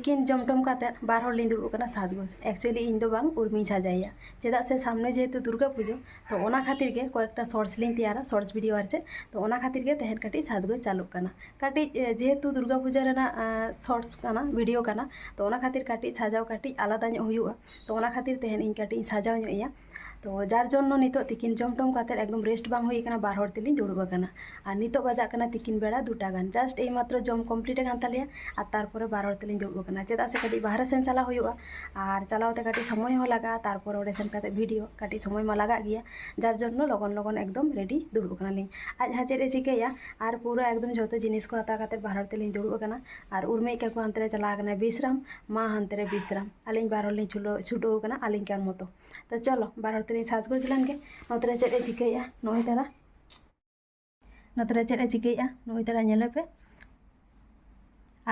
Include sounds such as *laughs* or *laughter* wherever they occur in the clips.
ᱛᱤᱠᱤᱱ ᱡᱚᱢᱴᱚᱢ ᱠᱟᱛᱮ ᱵᱟᱨ ᱦᱚᱲ ᱫᱩᱲᱩᱵ ᱠᱟᱱᱟ ᱥᱟᱡᱽᱜᱚᱡᱽ ᱮᱠᱪᱩᱭᱮᱞᱤ ᱤᱧ ᱫᱚ ᱵᱟᱝ ᱩᱨᱢᱤ ᱥᱟᱡᱟᱭᱟ ᱪᱮᱫᱟᱜ ᱥᱮ ᱥᱟᱢᱱᱮ ᱡᱮᱦᱮᱛᱩ ᱫᱩᱨᱜᱟ ᱯᱩᱡᱟᱹ ᱛᱚ ᱚᱱᱟ ᱠᱷᱟᱹᱛᱤᱨ ᱜᱮ ᱠᱚᱭᱮᱠᱴᱟ ᱥᱚᱨᱴᱥ ᱞᱤᱧ ᱛᱮᱭᱟᱨᱟ ᱥᱚᱨᱴᱥ ᱵᱷᱤᱰᱤᱭᱳ ᱟᱨ ᱪᱮᱫ ᱛᱚ ᱚᱱᱟ ᱠᱷᱟᱹᱛᱤᱨ ᱜᱮ ᱛᱮᱦᱮᱧ ᱠᱟᱹᱴᱤᱡ ᱥᱟᱡᱽᱜᱚᱡᱽ ᱪᱟᱹᱞᱩᱜ ᱠᱟᱱᱟ ᱠᱟᱹᱴᱤᱡ ᱡᱮᱦᱮᱛᱩ ᱫᱩᱨᱜᱟ ᱯᱩᱡᱟᱹ ᱨᱮᱱᱟᱜ ᱥᱚᱨᱴᱥ ᱠᱟᱱᱟ ᱵᱷᱤᱰᱤᱭᱳ ᱠᱟᱱᱟ ᱛᱚ ᱚᱱᱟ ᱠᱷᱟᱹᱛᱤᱨ ᱠᱟᱹᱴᱤᱡ ᱥᱟᱡᱟᱣ ᱠᱟᱹᱴᱤᱡ ᱟᱞᱟᱫᱟ ᱧᱚᱜ ᱦᱩᱭᱩᱜᱼᱟ ᱛᱚ ᱚᱱᱟ ᱠᱷᱟᱹᱛᱤᱨ ᱛᱮᱦᱮᱧ ᱤᱧ ᱠᱟᱹᱴᱤᱡ ᱤᱧ ᱥᱟᱡᱟᱣ ᱧᱚᱜ ᱮᱭᱟ তো যার জন্য নিতো তিকিন জমটম কাতে একদম ᱨᱮᱥᱴ বাং হই কানা বার হড় তেলিন দুড়ব কানা আর নিতো বাজা কানা তিকিন বেড়া দুটা গান জাস্ট এই মাত্র জম কমপ্লিট কান তালিয়া আর তারপরে বার হড় ᱫᱩᱲᱩᱵ ᱟᱠᱟᱱᱟ ᱠᱟᱱᱟ ᱪᱮᱫᱟᱜ ᱥᱮ ᱠᱟᱹᱴᱤᱡ ᱵᱟᱦᱨᱮ ᱥᱮᱱ ᱪᱟᱞᱟᱣ ᱦᱩᱭᱩᱜᱼᱟ ᱟᱨ ᱪᱟᱞᱟᱣ ᱛᱮ ᱠᱟᱹᱴᱤᱡ ᱥᱚᱢᱚᱭ ᱦᱚᱸ ᱞᱟᱜᱟᱜᱼᱟ ᱛᱟᱨᱯᱚᱨ ᱚᱸᱰᱮ ᱥᱮᱱ ᱠᱟᱛᱮ ᱵᱷᱤᱰᱤᱭᱳ ᱠᱟᱹᱴᱤᱡ ᱥᱚᱢᱚᱭ ᱢᱟ ᱞᱟᱜᱟᱜ ᱜᱮᱭᱟ ᱡᱟᱨ ᱡᱚᱱᱱᱚ ᱞᱚᱜᱚᱱ ᱞᱚᱜᱚᱱ ᱮᱠᱫᱚᱢ ᱨᱮᱰᱤ ᱫᱩᱲᱩᱵ ᱠᱟᱱᱟᱞᱤᱧ ᱟᱡ ᱦᱟᱡᱮᱨ ᱮ ᱪᱤᱠᱟᱹᱭᱟ ᱟᱨ ᱯᱩᱨᱟᱹ ᱮᱠᱫᱚᱢ ᱡᱚᱛᱚ ᱡᱤᱱᱤᱥ ᱠᱚ ᱦᱟᱛᱟᱣ ᱠᱟᱛᱮ ᱵᱟᱦᱨᱮ ᱛᱮᱞᱤᱧ ᱫᱩᱲᱩᱵ ᱠᱟᱱᱟ ᱟᱨ ᱩᱨᱢᱤᱡ ᱠᱟᱠᱚ ᱦᱟᱱᱛᱮ ᱨᱮ ᱪᱟᱞᱟᱣ ᱠᱟᱱᱟ ᱵᱤᱥᱨᱟᱢ ᱢᱟ ᱦᱟᱱᱛᱮ ᱨᱮ ᱵᱤᱥᱨᱟᱢ ᱟᱹᱞᱤᱧ ᱵᱟᱨ ᱦᱚᱲ ᱞᱤᱧ ᱪᱷᱩᱞᱟᱹ ᱪᱷᱩᱴᱟᱹᱣ ᱠᱟᱱᱟ ᱟᱹᱞᱤᱧ ᱠᱟᱱ ᱢᱚᱛᱚ ᱛᱚ ᱪᱚᱞᱚ ᱵᱟᱨ ᱦᱚᱲ ᱛᱮᱞᱤᱧ ᱥᱟᱡᱽᱜᱚᱡᱽ ᱞᱮᱱ ᱜᱮ ᱱᱚᱛᱮ ᱨᱮ ᱪᱮᱫ ᱮ ᱪᱤᱠᱟᱹᱭᱟ ᱱᱚᱜᱼᱚᱭ ᱛᱟᱨᱟ ᱱᱚᱛᱮ ᱨᱮ ᱪᱮᱫ ᱮ ᱪᱤᱠᱟᱹᱭᱟ ᱱᱚᱜᱼᱚᱭ ᱛᱟᱨᱟ ᱧᱮᱞᱮᱯᱮ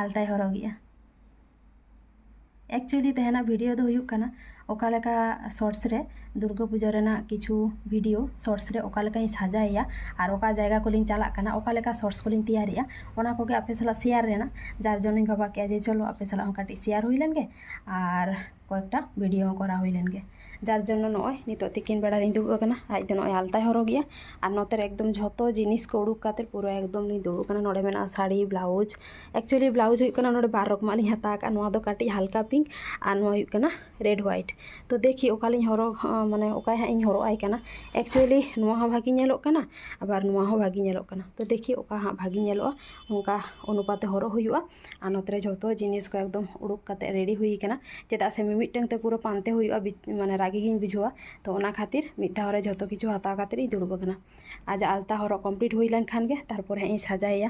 ᱟᱞᱛᱟᱭ ᱦᱚᱨᱚᱜᱮᱜᱼᱟ ᱮᱠᱪᱩᱭᱮᱞᱤ ᱛᱟᱦᱮᱱᱟ ᱵᱷᱤᱰᱤᱭᱳ ᱫᱚ ᱦᱩᱭᱩᱜ ᱠᱟᱱᱟ ᱚᱠᱟ ᱞᱮᱠᱟ ᱥᱚᱨᱴᱥ ᱨᱮ ᱫᱩᱨᱜᱟᱹ ᱯᱩᱡᱟᱹ ᱨᱮᱱᱟᱜ ᱠᱤᱪᱷᱩ ᱵᱷᱤᱰᱤᱭᱳ ᱥᱚᱨᱴᱥ ᱨᱮ ᱚᱠᱟ ᱞᱮᱠᱟᱧ ᱥᱟᱡᱟᱭᱮᱭᱟ ᱟᱨ ᱚᱠᱟ ᱡᱟᱭᱜᱟ ᱠᱚᱞᱤᱧ ᱪᱟᱞᱟᱜ ᱠᱟᱱᱟ ᱚᱠᱟ ᱞᱮᱠᱟ ᱥᱚᱨᱴᱥ ᱠᱚᱞᱤᱧ ᱛᱮᱭᱟᱨᱮᱜᱼᱟ ᱚᱱᱟ ᱠᱚᱜᱮ ᱟᱯᱮ ᱥᱟᱞᱟᱜ ᱥᱮᱭᱟᱨ ᱨᱮᱱᱟᱜ ᱡᱟᱨ ᱡᱚᱱᱱᱚᱧ ᱵᱷᱟᱵᱟ ᱠᱮᱜᱼᱟ ᱡᱮ ᱪᱚᱞᱚ ᱟᱯᱮ ᱥᱟᱞᱟᱜ ᱦᱚᱸ ᱠᱟᱹᱴᱤᱡ ᱥᱮᱭᱟᱨ ᱦᱩᱭ ᱞᱮᱱᱜᱮ ᱟᱨ कैकट भिडियो करा लेंगे जार जन नए नित तीन बेड़ा दुबना आज तो ना आलत हरगेर एकदम जो जिन को उड़ूबाते पूरा एकदम दुबकना नोड़े में शाड़ी ब्लाउज एक्चुअली ब्लाउज होना बार रकम हत्या कटी हल्का पिंक और रेड ह्वैट तो देखी अकाल मैं हाँ हरगन एक्चुअली भागेना आर भागेना तो देखी अका हाँ भागेलोगा उनका अनुपाते हर होते जो जिन को एकदम उड़ूबाते रेडी होना चेदा से ᱢᱤᱢᱤᱫᱴᱟᱝ ᱛᱮ ᱯᱩᱨᱟᱹ ᱯᱟᱱᱛᱮ ᱦᱩᱭᱩᱜᱼᱟ ᱢᱟᱱᱮ ᱨᱟᱜᱤ ᱜᱤᱧ ᱵᱩᱡᱷᱟᱹᱣᱟ ᱛᱚ ᱚᱱᱟ ᱠᱷᱟᱹᱛᱤᱨ ᱢᱤᱫ ᱫᱷᱟᱣ ᱨᱮ ᱡᱷᱚᱛᱚ ᱠᱤᱪᱷᱩ ᱦᱟᱛᱟᱣ ᱠᱟᱛᱮ ᱤᱧ ᱫᱩᱲᱩᱵ ᱟᱠᱟᱱᱟ ᱟᱡ ᱟᱞᱛᱟ ᱦᱚᱨᱚᱜ ᱠᱚᱢᱯᱞᱤᱴ ᱦᱩᱭ ᱞᱮᱱᱠᱷᱟᱱ ᱜᱮ ᱛᱟᱨᱯᱚᱨᱮ ᱦᱟᱸᱜ ᱤᱧ ᱥᱟᱡᱟᱭᱮᱭᱟ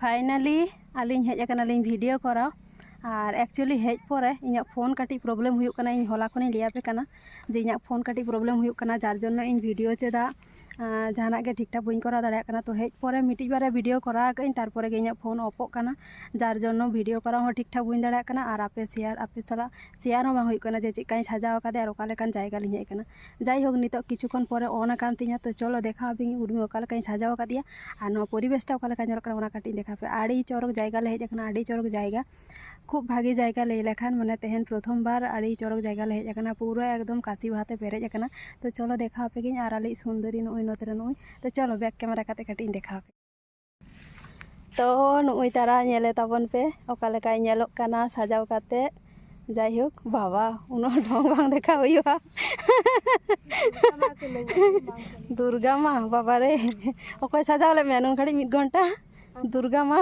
फाइनली आलिंग हेज करना लिंग करा और एक्चुअली हेज इन फ़ोन कटी प्रॉब्लम हुई होला लिया जे इन फ़ोन कटी प्रॉब्लम हुई जार इन वीडियो चेदा ᱡᱟᱦᱟᱱᱟᱜ ᱜᱮ ᱴᱷᱤᱠ ᱴᱷᱟᱠ ᱵᱟᱹᱧ ᱠᱚᱨᱟᱣ ᱫᱟᱲᱮᱭᱟᱜ ᱠᱟᱱᱟ ᱛᱚ ᱦᱮᱡ ᱯᱚᱨᱮ ᱢᱤᱫᱴᱤᱡ ᱵᱟᱨᱭᱟ ᱵᱷᱤᱰᱤᱭᱳ ᱠᱚᱨᱟᱣ ᱠᱟᱹᱧ ᱛᱟᱨᱯᱚᱨᱮ ᱜᱮ ᱤᱧᱟᱹᱜ ᱯᱷᱳᱱ ᱚᱯᱚᱜ ᱠᱟᱱᱟ ᱡᱟᱨ ᱡᱚᱱᱱᱚ ᱵᱷᱤᱰᱤᱭᱳ ᱠᱚᱨᱟᱣ ᱦᱚᱸ ᱴᱷᱤᱠ ᱴᱷᱟᱠ ᱵᱟᱹᱧ ᱫᱟᱲᱮᱭᱟᱜ ᱠᱟᱱᱟ ᱟᱨ ᱟᱯᱮ ᱥᱮᱭᱟᱨ ᱟᱯᱮ ᱥᱟᱞᱟᱜ ᱥᱮᱭᱟᱨ ᱦᱚᱸ ᱵᱟᱝ ᱦᱩᱭᱩᱜ ᱠᱟᱱᱟ ᱡᱮ ᱪᱮᱫᱠᱟᱧ ᱥᱟᱡᱟᱣ ᱟᱠᱟᱫᱮ ᱟᱨ ᱚᱠᱟ ᱞᱮᱠᱟᱱ ᱡᱟᱭᱜᱟ ᱞᱤᱧ ᱦᱮᱡ ᱟᱠᱟᱱᱟ ᱡᱟᱭᱦᱳᱠ ᱱᱤᱛᱚᱜ ᱠᱤᱪᱷᱩ ᱠᱷᱚᱱ ᱯᱚᱨᱮ ᱚᱱ ᱟᱠᱟᱱ ᱛᱤᱧᱟ ᱛᱚ ᱪᱚᱞᱚ ᱫᱮᱠᱷᱟᱣ ᱟᱹᱵᱤᱱ ᱩᱨᱢᱤ ᱚᱠᱟ ᱞᱮᱠᱟᱧ ᱥᱟᱡᱟᱣ ᱟᱠᱟᱫᱮᱭᱟ ᱟᱨ ᱱᱚᱣᱟ ᱯᱚᱨᱤᱵᱮᱥᱴᱟ ᱚᱠᱟ ᱞᱮᱠᱟ ᱧᱮᱞᱚᱜ ᱠᱟᱱᱟ ᱚᱱᱟ ᱠᱟᱹᱴᱤᱡ ᱫᱮᱠᱷᱟᱣ ᱯᱮ ᱟᱹᱰᱤ ᱪᱚᱨᱚᱠ ᱡᱟᱭᱜᱟ ᱞᱮ ᱦᱮᱡ ᱟᱠᱟᱱᱟ ᱟᱹᱰᱤ ᱪᱚᱨᱚᱠ ᱡᱟᱭᱜᱟ ᱠᱷᱩᱵ ᱵᱷᱟᱜᱮ ᱡᱟᱭᱜᱟ ᱞᱟᱹᱭ ᱞᱮᱠᱷᱟᱱ ᱢᱟᱱᱮ ᱛᱮᱦᱮᱧ ᱯᱨᱚᱛᱷᱚᱢ ᱵᱟᱨ ᱟᱹᱰᱤ ᱪᱚᱨᱚᱠ ᱡᱟᱭᱜᱟ ᱞᱮ ᱦᱮᱡ ᱟᱠᱟᱱᱟ ᱯᱩᱨᱟᱹ ᱮᱠᱫᱚᱢ ᱠᱟᱥᱤ ᱵᱟᱦᱟᱛᱮ ᱯᱮᱨᱮᱡ ᱟᱠᱟᱱᱟ ᱛᱚ ᱪᱚᱞᱚ ᱫᱮᱠᱷᱟᱣ ᱯᱮᱜᱤᱧ ᱟᱨ ᱟᱞᱮ ᱥᱩᱱᱫᱚᱨᱤ ᱱᱩᱭ ᱱᱚᱛᱮ ᱨᱮ ᱱᱩᱭ ᱛᱚ ᱪᱚᱞᱚ ᱵᱮᱠ ᱠᱮᱢᱮᱨᱟ ᱠᱟᱛᱮ ᱠᱟᱹᱴᱤᱡ ᱤᱧ ᱫᱮᱠᱷᱟᱣ ᱯᱮ ᱛᱚ ᱱᱩᱭ ᱛᱟᱨᱟ ᱧᱮᱞᱮ ᱛᱟᱵᱚᱱ ᱯᱮ ᱚᱠᱟ ᱞᱮᱠᱟᱭ ᱧᱮᱞᱚᱜ ᱠᱟᱱᱟ ᱥᱟᱡᱟᱣ ᱠᱟᱛᱮ ᱡᱟᱭᱦᱳᱠ বাবা উনার ঢং বাং দেখা হইয়া দুর্গা মা বাবারে অকয় সাজাওলে মেন খাড়ি মিদ ঘণ্টা দুর্গা মা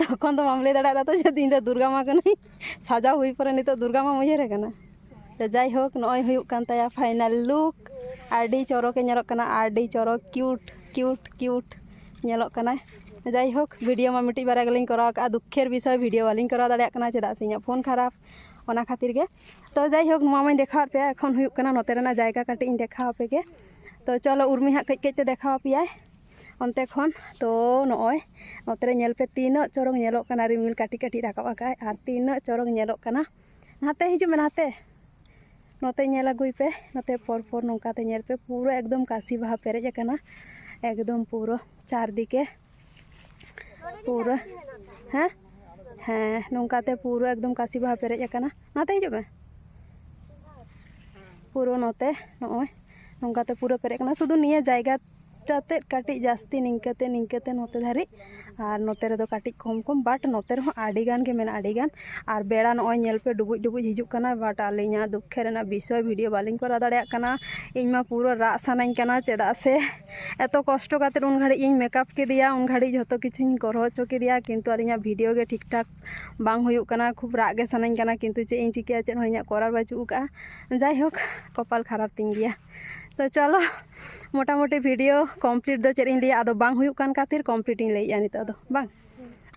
तखन तो मामले दाड़ा तो जो दिन दुर्गा माँ कहीं सजा हुई पर नित दुर्गा माँ मुझे तो जैक नया फाइनल लुक आड़ी चरके आड़ी चरक क्यूट क्यूट क्यूट जैक भिडियो मा मिट्टी बारे गली करा दुखेर विषय भिडियो बाली करा दाड़ा चेदा से फ़ोन खराब ᱚᱱᱟ ᱠᱷᱟᱹᱛᱤᱨ ᱜᱮ ᱛᱚ ᱡᱟᱭᱦᱳᱠ ᱱᱚᱣᱟ ᱢᱟᱧ ᱫᱮᱠᱷᱟᱣᱟᱫ ᱯᱮᱭᱟ ᱮᱠᱷᱚᱱ ᱦᱩᱭᱩᱜ ᱠᱟᱱᱟ ᱱᱚᱛᱮ ᱨᱮᱱᱟᱜ ᱡᱟᱭᱜᱟ ᱠᱟᱹᱴᱤᱡ ᱤᱧ ᱫᱮᱠᱷᱟᱣ ᱟᱯᱮ ᱜᱮ ᱛᱚ ᱪᱚᱞᱚ ᱩᱨᱢᱤ ᱦᱟᱸᱜ ᱠᱟᱹᱡ ᱠᱟᱹᱡ ᱛᱮ ᱫᱮᱠᱷᱟᱣ ᱟᱯᱮᱭᱟᱭ अंते तो नोय नोतेलपे तीन चरंग रिमिल काटी काटी राकाब आगे और तीन चरंग नाते हिजू में नाते नोल आगुपे नोर फोर नौकातेलपे पूरा एकदम काशी बहा पेरेजना एकदम पूरा चारदिके पूरा हाँ हाँ नौकाते पूरा एकदम काशी बहा पेरेजना नाते हिजू में पूरा नोते नोय नौकाते पूरा पेरेजना शुद्ध निये जैगा ᱠᱟᱛᱮᱫ ᱠᱟᱹᱴᱤᱡ ᱡᱟᱹᱥᱛᱤ ᱱᱤᱝᱠᱟᱹᱛᱮ ᱱᱤᱝᱠᱟᱹᱛᱮ ᱱᱚᱛᱮ ᱫᱷᱟᱹᱨᱤᱡ ᱟᱨ ᱱᱚᱛᱮ ᱨᱮᱫᱚ ᱠᱟᱹᱴᱤᱡ ᱠᱚᱢ ᱠᱚᱢ ᱵᱟᱴ ᱱᱚᱛᱮ ᱨᱮᱦᱚᱸ ᱟᱹᱰᱤᱜᱟᱱ ᱜᱮ ᱢᱮᱱᱟᱜᱼᱟ ᱟᱹᱰᱤᱜᱟᱱ ᱟᱨ ᱵᱮᱲᱟ ᱱᱚᱜᱼᱚᱭ ᱧᱮᱞ ᱯᱮ ᱰᱩᱵᱩᱡ ᱰᱩᱵᱩᱡ ᱦᱤᱡᱩᱜ ᱠᱟᱱᱟ ᱵᱟᱴ ᱟᱹᱞᱤᱧᱟᱜ ᱫᱩᱠᱠᱷᱮ ᱨᱮᱱᱟᱜ ᱵᱤᱥᱚᱭ ᱵᱷᱤᱰᱤᱭᱳ ᱵᱟᱹᱞᱤᱧ ᱠᱚᱨᱟᱣ ᱫᱟᱲᱮᱭᱟᱜ ᱠᱟᱱᱟ ᱤᱧ ᱢᱟ ᱯᱩᱨᱟᱹ ᱨᱟᱜ ᱥᱟᱱᱟᱧ ᱠᱟᱱᱟ ᱪᱮᱫᱟᱜ ᱥᱮ ᱮᱛᱚ ᱠᱚᱥᱴᱚ ᱠᱟᱛᱮᱫ ᱩᱱ ᱜᱷᱟᱹᱲᱤᱡ ᱤᱧ ᱢᱮᱠᱟᱯ ᱠᱮᱫᱮᱭᱟ ᱩᱱ ᱜᱷᱟᱹᱲᱤᱡ ᱡᱷᱚᱛᱚ ᱠᱤᱪᱷᱩᱧ ᱠᱚᱨᱟᱣ ᱦᱚᱪᱚ ᱠᱮᱫᱮᱭᱟ ᱠᱤᱱᱛᱩ ᱟᱹᱞᱤᱧᱟᱜ ᱵᱷᱤᱰᱤᱭᱳ ᱜᱮ ᱴᱷᱤᱠᱴᱷᱟᱠ ᱵᱟᱝ ᱦᱩᱭᱩᱜ ᱠᱟᱱᱟ ᱠᱷᱩᱵ ᱨᱟᱜ ᱜᱮ ᱥᱟᱱᱟᱧ ᱠᱟᱱᱟ ᱠᱤᱱᱛᱩ ᱪᱮᱫ ᱤᱧ ᱪᱤᱠᱟᱹᱭᱟ ᱪᱮᱫ ᱦᱚᱸ ᱤᱧᱟᱹᱜ ᱠᱚᱨᱟᱨ ᱵᱟᱹᱪᱩᱜ ᱟᱠᱟᱫᱼᱟ ᱡᱟᱭᱦᱳᱠ ᱠᱚᱯᱟᱞ ᱠᱷᱟᱨᱟᱯ ᱛᱤᱧ ᱜᱮᱭᱟ तो चलो मोटामोटी भिडियो कमप्लीट दो चेक लिया अब खातिर कमप्लीट लैया नित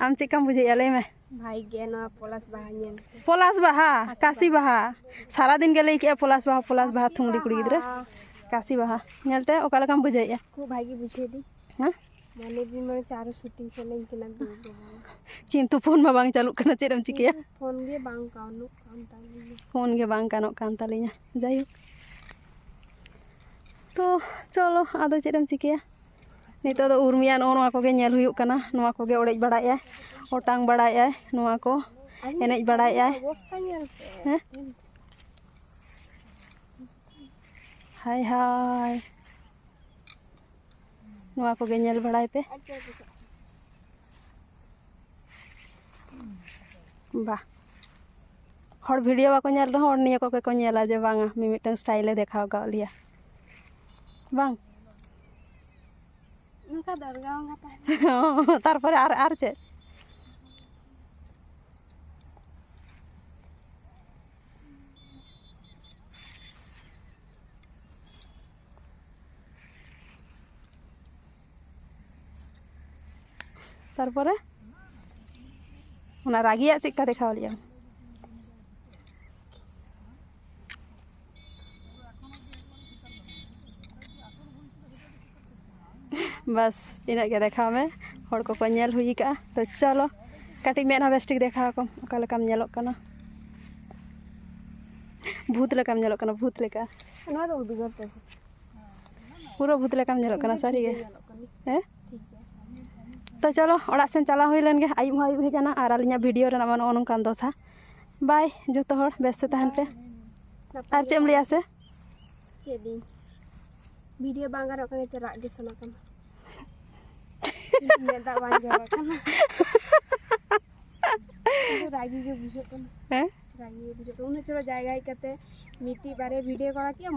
आम चेकाम बुझे लैमे पलास बहा काशी बहा सारा दिन के लिए पलास बहा पलाश बहा थुंगड़ी कुड़ी गिद्रे काशी बहा नलते बुझे या को भागी बुझे किंतु फ़ोन मा बांग चालू करना चेरम चिकिया फ़ोन गे बांग कानो कानता लिया फ़ोन गे बांग कानो कानता लिया जाइयो ᱛᱚ ᱪᱚᱞᱚ ᱟᱫᱚ ᱪᱮᱫ ᱮᱢ ᱪᱤᱠᱟᱹᱭᱟ ᱱᱤᱛᱚᱜ ᱫᱚ ᱩᱨᱢᱤᱭᱟᱜ ᱱᱚᱜᱼᱚ ᱱᱚᱣᱟ ᱠᱚᱜᱮ ᱧᱮᱞ ᱦᱩᱭᱩᱜ ᱠᱟᱱᱟ ᱱᱚᱣᱟ ᱠᱚᱜᱮ ᱚᱲᱮᱡ ᱵᱟᱲᱟᱭᱮᱜᱼᱟᱭ ᱚᱴᱟᱝ ᱵᱟᱲᱟᱭᱮᱜᱼᱟᱭ ᱱᱚᱣᱟ ᱠᱚ ᱮᱱᱮᱡ ᱵᱟᱲᱟᱭᱮᱜᱼᱟᱭ अवस्था ñेलते ᱦᱮᱸ ᱦᱟᱭ ᱦᱟᱭ ᱱᱚᱣᱟ ᱠᱚᱜᱮ ᱧᱮᱞ ᱵᱟᱲᱟᱭ ᱯᱮ ᱵᱟ ᱦᱚᱲ ᱵᱷᱤᱰᱤᱭᱳ ᱵᱟᱠᱚ ᱧᱮᱞ ᱨᱮᱦᱚᱸ ᱦᱚᱲ ᱱᱤᱭᱟᱹ ᱠᱚᱜᱮ ᱠᱚ ᱧᱮᱞᱟ ᱡᱮ ᱵᱟᱝᱟ ᱢᱤᱢᱤᱫᱴᱟᱝ ᱥᱴᱟᱭᱤᱞᱮ ᱫᱮᱠᱷᱟᱣ ᱠᱟᱜ ᱞᱮᱭᱟ bang. Nuka darga *laughs* ar ar che tar pore una ragia de dekhawliya बस इनक देखा में हर को नेल हुई का। तो चलो कटी मेद बेस्टिक देखा को भूत लेकाम भूत तो पूरा भूत लेकाम सारी के तो चलो ओड़ा सेन चला हुई लेन आयु आयु आयुब और आलिया भिडियो रे दसा बै जो तो बेस्ते तहन पे और चेम लिया से। वीडियो बांगा रखने चरा नेदा बांग जरा कना रागी गे बुझे कना हैं रागी गे बुझे उन्हें चलो जाएगा ही कहते मिट्टी बारे वीडियो करा किया